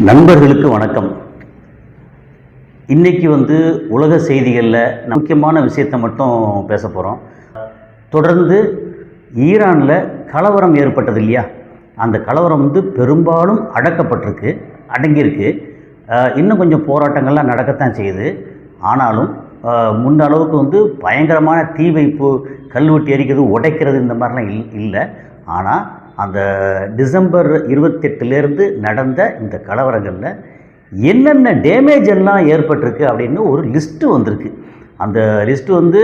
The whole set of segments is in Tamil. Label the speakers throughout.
Speaker 1: நண்பர்களுக்கு வணக்கம். இன்னைக்கு வந்து உலக செய்திகளில் முக்கியமான விஷயத்தை மட்டும் பேச போகிறோம் தொடர்ந்து ஈரானில் கலவரம் ஏற்பட்டது இல்லையா? அந்த கலவரம் வந்து பெரும்பாலும் அடக்கப்பட்டிருக்கு அடங்கியிருக்கு. இன்னும் கொஞ்சம் போராட்டங்கள்லாம் நடக்கத்தான் செய்யுது. ஆனாலும் முன்ன அளவுக்கு வந்து பயங்கரமான தீ வைப்பு கல்வெட்டு எரிக்கிறது உடைக்கிறது இந்த மாதிரிலாம் இல் இல்லை. ஆனால் அந்த டிசம்பர் இருபத்தெட்டுலேருந்து நடந்த இந்த கலவரங்களில் என்னென்ன டேமேஜ் எல்லாம் ஏற்பட்டிருக்கு அப்படின்னு ஒரு லிஸ்ட்டு வந்திருக்கு. அந்த லிஸ்ட்டு வந்து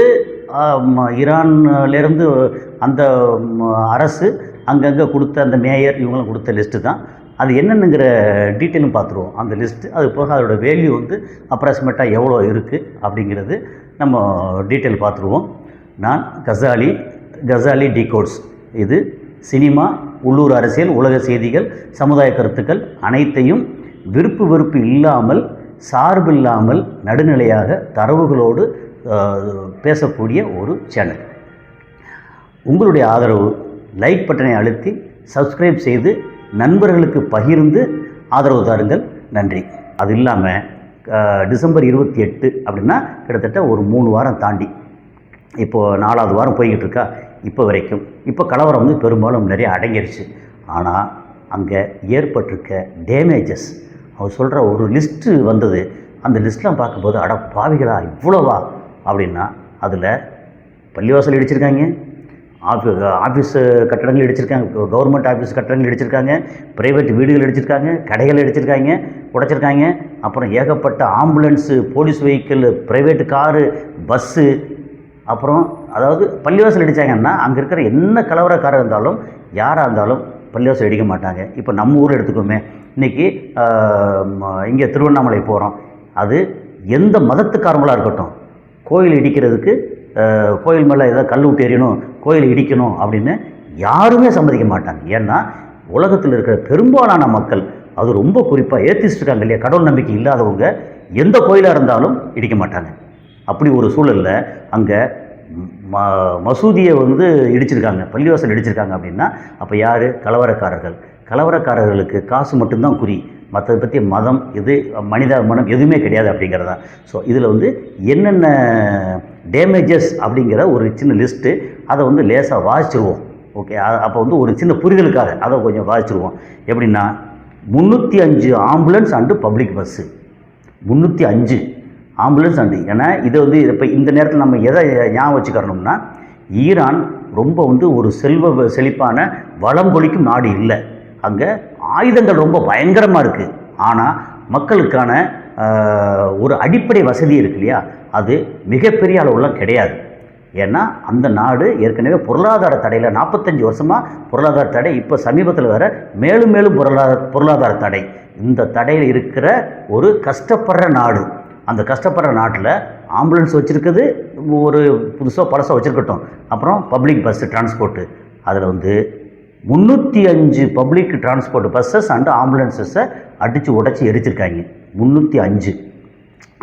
Speaker 1: ஈரான்லேருந்து அந்த அரசு அங்கங்கே கொடுத்த அந்த மேயர் இவங்களும் கொடுத்த லிஸ்ட்டு தான். அது என்னென்னுங்கிற டீட்டெயிலும் பார்த்துருவோம். அந்த லிஸ்ட்டு அது போக அதோட வேல்யூ வந்து அப்ராக்சிமேட்டாக எவ்வளோ இருக்குது அப்படிங்கிறது நம்ம டீட்டெயில் பார்த்துருவோம். நான் கசாலி கசாலி டிகோட்ஸ் இது சினிமா உள்ளூர் அரசியல் உலக செய்திகள் சமுதாய கருத்துக்கள் அனைத்தையும் விருப்பு வெறுப்பு இல்லாமல் சார்பில்லாமல் நடுநிலையாக தரவுகளோடு பேசக்கூடிய ஒரு சேனல். உங்களுடைய ஆதரவு லைக் பட்டனை அழுத்தி சப்ஸ்கிரைப் செய்து நண்பர்களுக்கு பகிர்ந்து ஆதரவு தாருங்கள். நன்றி. அது இல்லாமல் டிசம்பர் இருபத்தி எட்டு அப்படின்னா கிட்டத்தட்ட ஒரு மூணு வாரம் தாண்டி. இப்போது நாலாவது வாரம் போய்கிட்டு இருக்கா? இப்போ வரைக்கும். இப்போ கலவரம் வந்து பெரும்பாலும் நிறைய அடங்கிருச்சு. ஆனால் அங்கே ஏற்பட்டிருக்க டேமேஜஸ் அவர் சொல்கிற ஒரு லிஸ்ட்டு வந்தது. அந்த லிஸ்ட்லாம் பார்க்கும்போது அட பாவிகளா இவ்வளோவா? அப்படின்னா அதில் பள்ளிவாசல் இடிச்சிருக்காங்க ஆஃபீ ஆஃபீஸ் கட்டடங்கள் இடிச்சிருக்காங்க கவர்மெண்ட் ஆஃபீஸ் கட்டடங்கள் இடிச்சிருக்காங்க ப்ரைவேட் வீடுகள் இடிச்சிருக்காங்க கடைகள் இடிச்சிருக்காங்க உடைச்சிருக்காங்க. அப்புறம் ஏகப்பட்ட ambulance police vehicle private car bus அப்புறம் அதாவது பள்ளிவாசல் அடித்தாங்கன்னா அங்கே இருக்கிற என்ன கலவரக்காரர் இருந்தாலும் யாராக இருந்தாலும் பள்ளிவாசல் அடிக்க மாட்டாங்க. இப்போ நம்ம ஊரில் எடுத்துக்கோமே. இன்றைக்கி இங்கே திருவண்ணாமலை போகிறோம் அது எந்த மதத்துக்காரங்களாக இருக்கட்டும் கோயில் இடிக்கிறதுக்கு கோயில் மேலே ஏதாவது கல் விட்டு எறியணும் கோயில் இடிக்கணும் அப்படின்னு யாருமே சம்மதிக்க மாட்டாங்க. ஏன்னா உலகத்தில் இருக்கிற பெரும்பாலான மக்கள் அது ரொம்ப குறிப்பாக ஏத்திஸ்ட் இருக்காங்க இல்லையா? கடவுள் நம்பிக்கை இல்லாதவங்க எந்த கோயிலாக இருந்தாலும் இடிக்க மாட்டாங்க. அப்படி ஒரு சூழலில் அங்கே ம மசூதியை வந்து இடிச்சிருக்காங்க பள்ளிவாசல் இடிச்சிருக்காங்க அப்படின்னா அப்போ யார்? கலவரக்காரர்கள். கலவரக்காரர்களுக்கு காசு மட்டும்தான் குறி. மற்றதை பற்றி மதம் இது மனித மனம் எதுவுமே கிடையாது அப்படிங்கிறதா. ஸோ இதில் வந்து என்னென்ன டேமேஜஸ் அப்படிங்கிற ஒரு சின்ன லிஸ்ட்டு அதை வந்து லேசாக வாசிச்சிருவோம். ஓகே அப்போ வந்து ஒரு சின்ன புரிதலுக்காக அதை கொஞ்சம் வாசிச்சிருவோம். எப்படின்னா முந்நூற்றி அஞ்சு ஆம்புலன்ஸ் அண்டு பப்ளிக் பஸ்ஸு. முந்நூற்றி அஞ்சு. ஆம்புலன்ஸ் அண்டு ஏன்னா இது வந்து இப்போ இந்த நேரத்தில் நம்ம எதை ஞாபகம் வச்சுக்கிறணும்னா ஈரான் ரொம்ப வந்து ஒரு செல்வ செழிப்பான வளம் கொளிக்கும் நாடு இல்லை. அங்கே ஆயுதங்கள் ரொம்ப பயங்கரமாக இருக்குது ஆனால் மக்களுக்கான ஒரு அடிப்படை வசதி இருக்கு இல்லையா? அது மிகப்பெரிய அளவுலாம் கிடையாது. ஏன்னா அந்த நாடு ஏற்கனவே பொருளாதார தடையில் நாற்பத்தஞ்சு வருஷமாக பொருளாதார தடை இப்போ சமீபத்தில் வர மேலும் மேலும் பொருளாதார பொருளாதார தடை. இந்த தடையில் இருக்கிற ஒரு கஷ்டப்படுற நாடு. அந்த கஷ்டப்படுற நாட்டில் ஆம்புலன்ஸ் வச்சுருக்குது ஒரு புதுசாக பழசாக வச்சுருக்கட்டும். அப்புறம் பப்ளிக் பஸ்ஸு டிரான்ஸ்போர்ட்டு. அதில் வந்து முந்நூற்றி அஞ்சு பப்ளிக் டிரான்ஸ்போர்ட் பஸ்ஸஸ் அண்டு ஆம்புலன்ஸஸை அடித்து உடச்சி எரிச்சிருக்காங்க. முந்நூற்றி அஞ்சு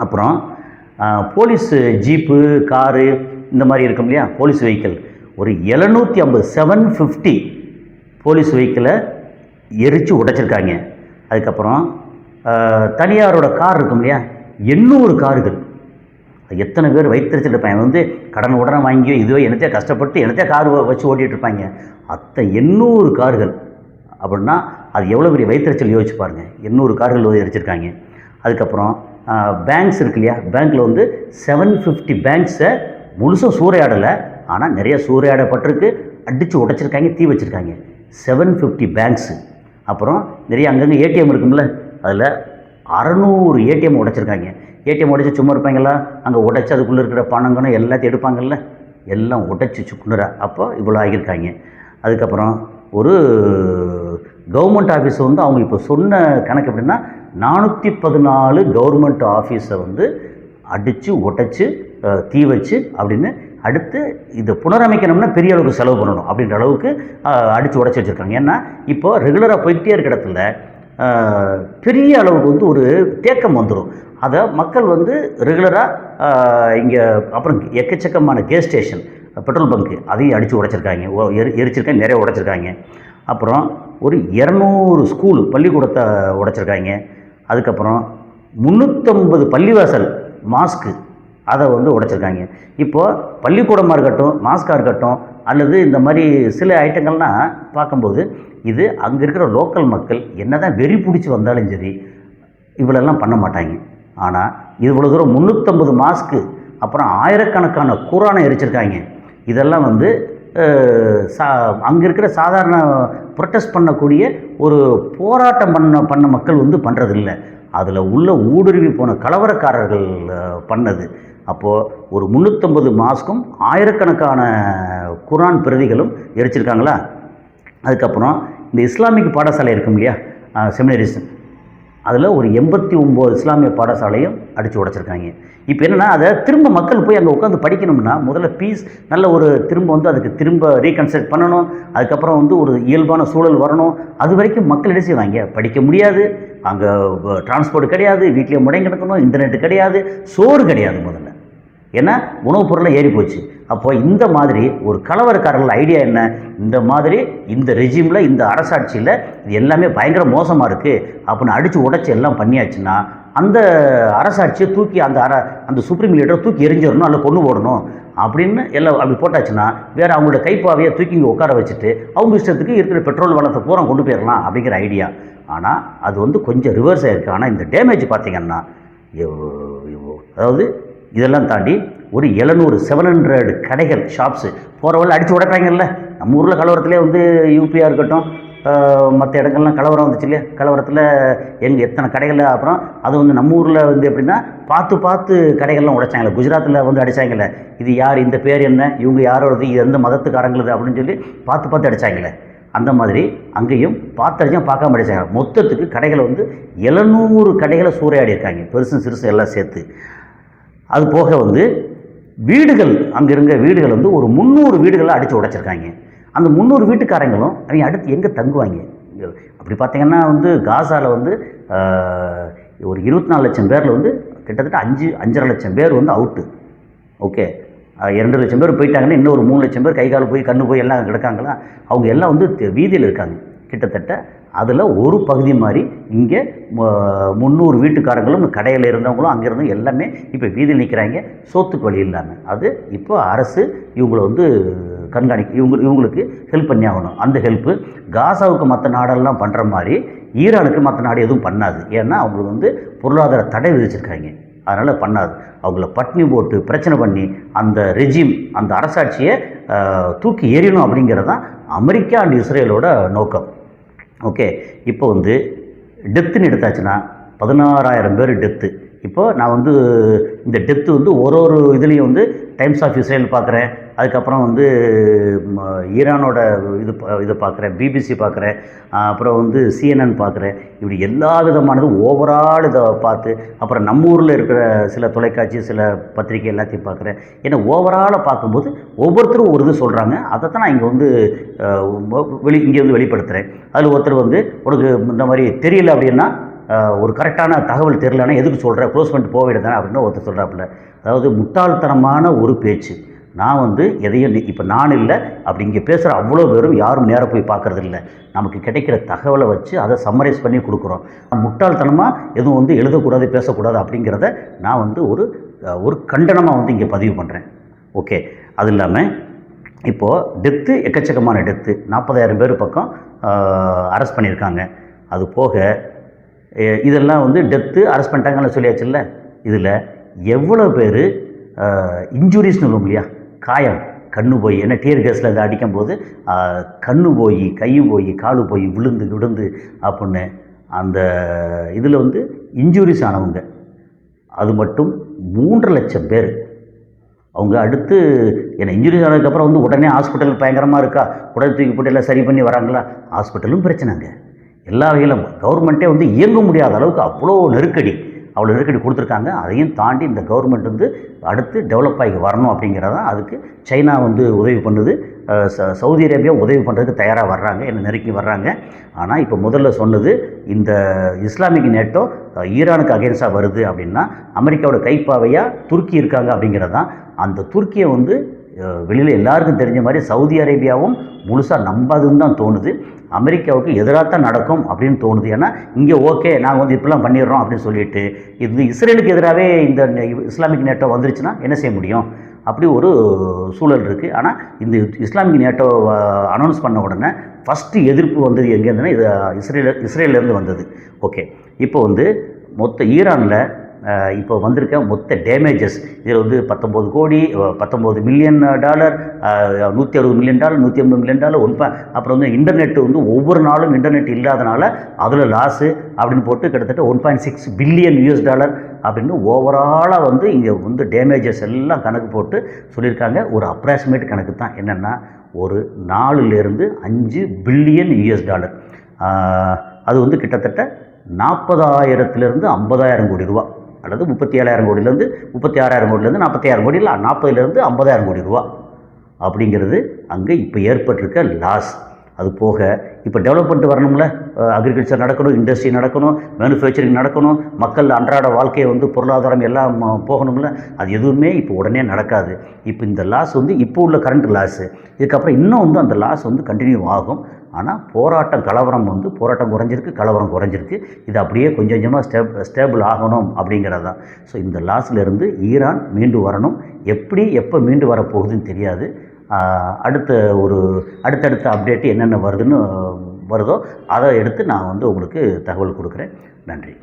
Speaker 1: அப்புறம் போலீஸு ஜீப்பு காரு இந்த மாதிரி இருக்கும் இல்லையா? Police vehicle. ஒரு எழுநூற்றி ஐம்பது செவன் ஃபிஃப்டி போலீஸ் வெஹிக்கிளை எரித்து உடைச்சிருக்காங்க. அதுக்கப்புறம் தனியாரோட கார் இருக்கும் இல்லையா? எண்ணூறு கார்கள் எத்தனை பேர் வைத்தறிச்சிட்டு இருப்பாங்க வந்து கடன் உடனே வாங்கி இதுவே என்னத்தையே கஷ்டப்பட்டு என்னத்தையே கார் வச்சு ஓட்டிகிட்டு இருப்பாங்க அத்தை எண்ணூறு கார்கள் அப்படின்னா அது எவ்வளோ பெரிய வைத்திருச்சல் யோசிச்சு பாருங்கள் எண்ணூறு கார்கள் எரிச்சிருக்காங்க. அதுக்கப்புறம் பேங்க்ஸ் இருக்கு இல்லையா? பேங்க்கில் வந்து செவன் ஃபிஃப்டி பேங்க்ஸை முழுசாக சூறையாடலை. ஆனால் நிறைய சூறையாடப்பட்டிருக்கு. அடித்து உடைச்சிருக்காங்க தீ வச்சுருக்காங்க. செவன் ஃபிஃப்டி பேங்க்ஸு அப்புறம் நிறைய அங்கங்கே ஏடிஎம் இருக்கும்ல. அதில் அறநூறு ஏடிஎம் உடைச்சிருக்காங்க. ஏடிஎம் உடைச்சி சும்மா இருப்பாங்களா அங்கே உடைச்சி அதுக்குள்ளே இருக்கிற பணங்கணும் எல்லாத்தையும் எடுப்பாங்கல்ல. எல்லாம் உடைச்சி சுக்குனரா அப்போ இவ்வளோ ஆகியிருக்காங்க. அதுக்கப்புறம் ஒரு கவர்மெண்ட் ஆஃபீஸ் வந்து அவங்க இப்போ சொன்ன கணக்கு எப்படின்னா நானூற்றி பதினாலு கவர்மெண்ட் ஆஃபீஸை வந்து அடித்து உடைச்சி தீ வச்சு அப்படின்னு அடுத்து இதை புனரமைக்கணும்னா பெரிய அளவுக்கு செலவு பண்ணணும் அப்படின்ற அளவுக்கு அடித்து உடச்சி வச்சுருக்காங்க. ஏன்னா இப்போ ரெகுலராக போயிட்டே இருக்க இடத்துல பெரிய அளவுக்கு வந்து ஒரு தேக்கம் வந்துடும் அதை மக்கள் வந்து ரெகுலராக இங்கே அப்புறம் எக்கச்சக்கமான கேஸ் ஸ்டேஷன் பெட்ரோல் பங்க்கு அதையும் அடித்து உடைச்சிருக்காங்க. ஓ, எரி எரிச்சிருக்காங்க நிறைய உடைச்சிருக்காங்க. அப்புறம் ஒரு இரநூறு ஸ்கூல் பள்ளிக்கூடத்தை உடைச்சிருக்காங்க. அதுக்கப்புறம் முந்நூற்றம்பது பள்ளிவாசல் மாஸ்க்கு அதை வந்து உடைச்சிருக்காங்க. இப்போது பள்ளிக்கூடமாக இருக்கட்டும் மாஸ்காக இருக்கட்டும் அல்லது இந்த மாதிரி சில ஐட்டங்கள்லாம் பார்க்கும்போது இது அங்கே இருக்கிற லோக்கல் மக்கள் என்ன தான் வெறி பிடிச்சி வந்தாலும் சரி இவ்வளோலாம் பண்ண மாட்டாங்க. ஆனால் இவ்வளோ தூரம் முந்நூற்றம்பது மாஸ்க்கு அப்புறம் ஆயிரக்கணக்கான குரானை எரிச்சிருக்காங்க. இதெல்லாம் வந்து சா அங்கே இருக்கிற சாதாரண ப்ரொட்டஸ்ட் பண்ணக்கூடிய ஒரு போராட்டம் பண்ண பண்ண மக்கள் வந்து பண்ணுறதில்ல அதில் உள்ள ஊடுருவி போன கலவரக்காரர்கள் பண்ணது. அப்போது ஒரு முந்நூற்றம்பது மாஸ்க்கும் ஆயிரக்கணக்கான குரான் பிரதிகளும் எரிச்சிருக்காங்களா? அதுக்கப்புறம் இந்த இஸ்லாமிக் பாடசாலை இருக்கும் இல்லையா? செமினரிஸ் அதில் ஒரு எண்பத்தி ஒம்பது இஸ்லாமிய பாடசாலையும் அடித்து உடைச்சிருக்காங்க. இப்போ என்னென்னா அதை திரும்ப மக்கள் போய் அங்கே உட்காந்து படிக்கணும்னா முதல்ல பீஸ் நல்ல ஒரு திரும்ப வந்து அதுக்கு திரும்ப ரீகன்ஸ்ட்ரக்ட் பண்ணணும். அதுக்கப்புறம் வந்து ஒரு இயல்பான சூழல் வரணும். அது வரைக்கும் மக்கள் என்ன செய்வாங்க? படிக்க முடியாது. அங்கே டிரான்ஸ்போர்ட் கிடையாது. வீட்டிலே முடங்கி கிடக்கணும். இன்டர்நெட் கிடையாது. சோறு கிடையாது முதல்ல. ஏன்னா உணவுப் பொருளை ஏறி போச்சு. அப்போ இந்த மாதிரி ஒரு கலவரக்காரர்கள் ஐடியா என்ன? இந்த மாதிரி இந்த ரெஜிமில் இந்த அரசாட்சியில் இது எல்லாமே பயங்கர மோசமாக இருக்குது அப்படின்னு அடித்து உடச்சி எல்லாம் பண்ணியாச்சுன்னா அந்த அரசாட்சியை தூக்கி அந்த அர அந்த சுப்ரீம் லீடரை தூக்கி எரிஞ்சிடணும் அல்ல கொண்டு போடணும் அப்படின்னு எல்லாம் அப்படி போட்டாச்சுன்னா வேறு அவங்களோட கைப்பாவையை தூக்கி இங்கே உட்கார வச்சுட்டு அவங்க இஷ்டத்துக்கு இருக்கிற பெட்ரோல் வளத்தை பூரா கொண்டு போயிடலாம் அப்படிங்கிற ஐடியா ஆனால் அது வந்து கொஞ்சம் ரிவர்ஸ் இருக்குது ஆனால் இந்த டேமேஜ் பார்த்தீங்கன்னா அதாவது இதெல்லாம் தாண்டி ஒரு எழுநூறு செவன் ஹண்ட்ரட் கடைகள் ஷாப்ஸு போகிற அடித்து உடைக்கிறாங்கல்ல. நம்ம ஊரில் கலவரத்திலே வந்து யூபியாக இருக்கட்டும் மற்ற இடங்கள்லாம் கலவரம் வந்துச்சு இல்லையா? கலவரத்தில் எங்கே எத்தனை கடைகள் அப்புறம் அது வந்து நம்ம ஊரில் வந்து எப்படின்னா பார்த்து பார்த்து கடைகள்லாம் உடைச்சாங்கல்ல. குஜராத்தில் வந்து அடித்தாங்கல்ல இது யார் இந்த பேர் என்ன இவங்க யாரோடது இது எந்த மதத்துக்காரங்களது அப்படின்னு சொல்லி பார்த்து பார்த்து அடித்தாங்கல்ல அந்த மாதிரி அங்கேயும் பார்த்தடிச்சும் பார்க்காம அடித்தாங்க மொத்தத்துக்கு கடைகளை வந்து எழுநூறு கடைகளை சூறையாடி இருக்காங்க. பெருசும் சிறுசும் எல்லாம் சேர்த்து. அது போக வந்து வீடுகள் அங்கே வீடுகள் வந்து ஒரு முந்நூறு வீடுகளை அடித்து உடைச்சிருக்காங்க. அந்த முந்நூறு வீட்டுக்காரங்களும் அவங்க அடுத்து எங்கே தங்குவாங்க? அப்படி பார்த்தீங்கன்னா வந்து காசாவில் வந்து ஒரு இருபத்தி நாலு லட்சம் பேரில் வந்து கிட்டத்தட்ட அஞ்சு அஞ்சரை லட்சம் பேர் வந்து அவுட்டு. ஓகே. இரண்டு லட்சம் பேர் போயிட்டாங்கன்னா இன்னும் ஒரு மூணு லட்சம் பேர் கை கால் போய் கண்ணு போய் எல்லாம் கிடக்காங்களா? அவங்க எல்லாம் வந்து வீதியில் இருக்காங்க. கிட்டத்தட்ட அதில் ஒரு பகுதி மாதிரி இங்கே முந்நூறு வீட்டுக்காரங்களும் கடையில் இருந்தவங்களும் அங்கேருந்து எல்லாமே இப்போ வீதியில் நிற்கிறாங்க சோத்துக்கு வழி இல்லாமல் அது இப்போ அரசு இவங்கள வந்து கண்காணிக்க இவங்க இவங்களுக்கு ஹெல்ப் பண்ணி ஆகணும். அந்த ஹெல்ப்பு காசாவுக்கு மற்ற நாடெல்லாம் பண்ணுற மாதிரி ஈரானுக்கு மற்ற நாடு எதுவும் பண்ணாது. ஏன்னா அவங்களுக்கு வந்து பொருளாதார தடை விதிச்சிருக்காங்க. அதனால் பண்ணாது. அவங்கள பட்னி போட்டு பிரச்சனை பண்ணி அந்த ரெஜிம் அந்த அரசாட்சியை தூக்கி எறியணும் அப்படிங்கிறது தான் அமெரிக்கா அண்ட் இஸ்ரேலோட நோக்கம். ஓகே இப்போ வந்து டெத்துன்னு எடுத்தாச்சுன்னா பதினாறாயிரம் பேர் டெத்து இப்போ நான் வந்து இந்த டெத்து வந்து ஒரு ஒரு இதுலேயும் வந்து டைம்ஸ் ஆஃப் இஸ்ரேல் பார்க்குறேன். அதுக்கப்புறம் வந்து ஈரானோட இது பா- இதை பார்க்குறேன் பிபிசி பார்க்குறேன் அப்புறம் வந்து சிஎன்என் பார்க்குறேன். இப்படி எல்லா விதமானது ஓவரால் இதை பார்த்து அப்புறம் நம்ம ஊரில் இருக்கிற சில தொலைக்காட்சி சில பத்திரிக்கை எல்லாத்தையும் பார்க்குறேன். ஏன்னா ஓவராலாக பார்க்கும்போது ஒவ்வொருத்தரும் ஒரு இது சொல்கிறாங்க அதை தான் நான் இங்கே வந்து வெளி இங்கே வந்து வெளிப்படுத்துகிறேன் அதில் ஒருத்தர் வந்து உனக்கு இந்த மாதிரி தெரியல அப்படின்னா ஒரு கரெக்டான தகவல் தெரியலன்னா எதுக்கு சொல்கிற க்ளோஸ் பண்ணிட்டு போக வேண்டியதானே அப்படின்னு ஒருத்தர் சொல்கிறாப்புல அதாவது முட்டாள்தனமான ஒரு பேச்சு. நான் வந்து எதையும் இப்போ நான் இல்லை அப்படி இங்கே பேசுகிற அவ்வளோ பேரும் யாரும் நேராக போய் பார்க்குறது இல்லை. நமக்கு கிடைக்கிற தகவலை வச்சு அதை சம்மரைஸ் பண்ணி கொடுக்குறோம். முட்டாள்தனமாக எதுவும் வந்து எழுதக்கூடாது பேசக்கூடாது அப்படிங்கிறத நான் வந்து ஒரு ஒரு கண்டனமாக வந்து இங்கே பதிவு பண்ணுறேன் ஓகே. அது இல்லாமல் இப்போது டெத்து எக்கச்சக்கமான டெத்து நாற்பதாயிரம் பேர் பக்கம் அரெஸ்ட் பண்ணியிருக்காங்க. அது போக இதெல்லாம் வந்து டெத்து அரெஸ்ட் பண்ணிட்டாங்கன்னு சொல்லியாச்சுல்ல? இதில் எவ்வளோ பேர் இன்ஜுரிஸ்னு சொல்லுவோம் இல்லையா? காயம் கண்ணு போய் ஏன்னா டீர் கேஸில் இதை அடிக்கும்போது கண்ணு போய் கை போய் காலு போய் விழுந்து விழுந்து அப்படின்னு அந்த இதில் வந்து இன்ஜுரிஸ் ஆனவங்க. அது மட்டும் மூன்று லட்சம் பேர். அவங்க அடுத்து என்ன இன்ஜுரி ஆனதுக்கப்புறம் வந்து உடனே ஹாஸ்பிட்டல் பயங்கரமாக இருக்கா? உடனே தூக்கி போட்டு எல்லாம் சரி பண்ணி வராங்களா? ஹாஸ்பிட்டலும் பிரச்சனைங்க. எல்லா வகையிலும் கவர்மெண்ட்டே வந்து இயங்க முடியாத அளவுக்கு அவ்வளோ நெருக்கடி. அவ்வளோ நெருக்கடி கொடுத்துருக்காங்க. அதையும் தாண்டி இந்த கவர்மெண்ட் வந்து அடுத்து டெவலப் ஆகி வரணும் அப்படிங்கிறதான் அதுக்கு சைனா வந்து உதவி பண்ணுது. ச- சவுதி அரேபியா உதவி பண்ணுறதுக்கு தயாராக வர்றாங்க. என்ன நெருக்கி வர்றாங்க. ஆனால் இப்போ முதல்ல சொன்னது இந்த இஸ்லாமிக் நேட்டோ ஈரானுக்கு அகேன்ஸ்டாக வருது அப்படின்னா அமெரிக்காவோட கைப்பாவையாக துருக்கி இருக்காங்க அப்படிங்கிறதான் அந்த துருக்கியை வந்து வெளியில் எல்லாருக்கும் தெரிஞ்ச மாதிரி சவுதி அரேபியாவும் முழுசாக நம்பாதுன்னு தான் தோணுது. அமெரிக்காவுக்கு எதிராக தான் நடக்கும் அப்படின்னு தோணுது. ஏன்னா இங்கே ஓகே நாங்கள் வந்து இப்படிலாம் பண்ணிடுறோம் அப்படின்னு சொல்லிட்டு இது இஸ்ரேலுக்கு எதிராகவே இந்த இஸ்லாமிக் நேட்டோ வந்துருச்சுன்னா என்ன செய்ய முடியும்? அப்படி ஒரு சூழல் இருக்குது ஆனால் இந்த இஸ்லாமிக் நேட்டோ அனௌன்ஸ் பண்ண உடனே ஃபஸ்ட்டு எதிர்ப்பு வந்தது எங்கேருந்துன்னா இது இஸ்ரேல் இஸ்ரேலேருந்து வந்தது. ஓகே இப்போ வந்து மொத்த ஈரானில் இப்போ வந்திருக்க மொத்த டேமேஜஸ் இதில் வந்து பத்தொம்போது கோடி பத்தொம்போது மில்லியன் டாலர் நூற்றி அறுபது மில்லியன் டாலர் நூற்றி ஐம்பது மில்லியன் டாலர் ஒன் அப்புறம் வந்து இன்டர்நெட் வந்து ஒவ்வொரு நாளும் இன்டர்நெட் இல்லாதனால அதில் லாஸு அப்படின்னு போட்டு கிட்டத்தட்ட one point six billion US dollar அப்படின்னு ஓவராலாக வந்து இங்கே வந்து டேமேஜஸ் எல்லாம் கணக்கு போட்டு சொல்லியிருக்காங்க. ஒரு அப்ராக்சிமேட் கணக்கு தான். என்னென்னா ஒரு நாலுலேருந்து அஞ்சு பில்லியன் யூஎஸ் டாலர் அது வந்து கிட்டத்தட்ட நாற்பதாயிரத்துலேருந்து ஐம்பதாயிரம் கோடி ரூபா அல்லது முப்பத்தி ஏழாயிரம் கோடியிலேருந்து முப்பத்தி ஆறாயிரம் கோடியிலேருந்து நாற்பத்தாயிரம் கோடி இல்லை நாற்பதுலேருந்து ஐம்பதாயிரம் கோடி ரூபா. அப்படிங்கிறது அங்கே இப்போ ஏற்பட்டிருக்க லாஸ் அது போக இப்போ டெவலப்மெண்ட் வரணும்ல? அக்ரிகல்ச்சர் நடக்கணும் இண்டஸ்ட்ரி நடக்கணும் மேனுஃபேக்சரிங் நடக்கணும் மக்கள் அன்றாட வாழ்க்கையை வந்து பொருளாதாரம் எல்லாம் போகணும்ல? அது எதுவுமே இப்போ உடனே நடக்காது. இப்போ இந்த லாஸ் வந்து இப்போ உள்ள கரண்ட் லாஸு இதுக்கப்புறம் இன்னும் வந்து அந்த லாஸ் வந்து கண்டினியூ ஆகும். ஆனால் போராட்டம் கலவரம் வந்து போராட்டம் குறைஞ்சிருக்கு கலவரம் குறைஞ்சிருக்கு. இது அப்படியே கொஞ்சம் கொஞ்சமாக ஸ்டேப் ஸ்டேபிள் ஆகணும் அப்படிங்கிறது தான் ஸோ இந்த லாஸ்லேருந்து ஈரான் மீண்டு வரணும். எப்படி எப்போ மீண்டு வரப்போகுதுன்னு தெரியாது. அடுத்த ஒரு அடுத்தடுத்த அப்டேட்டு என்னென்ன வருதுன்னு வருதோ அதை எடுத்து நான் வந்து உங்களுக்கு தகவல் கொடுக்குறேன். நன்றி.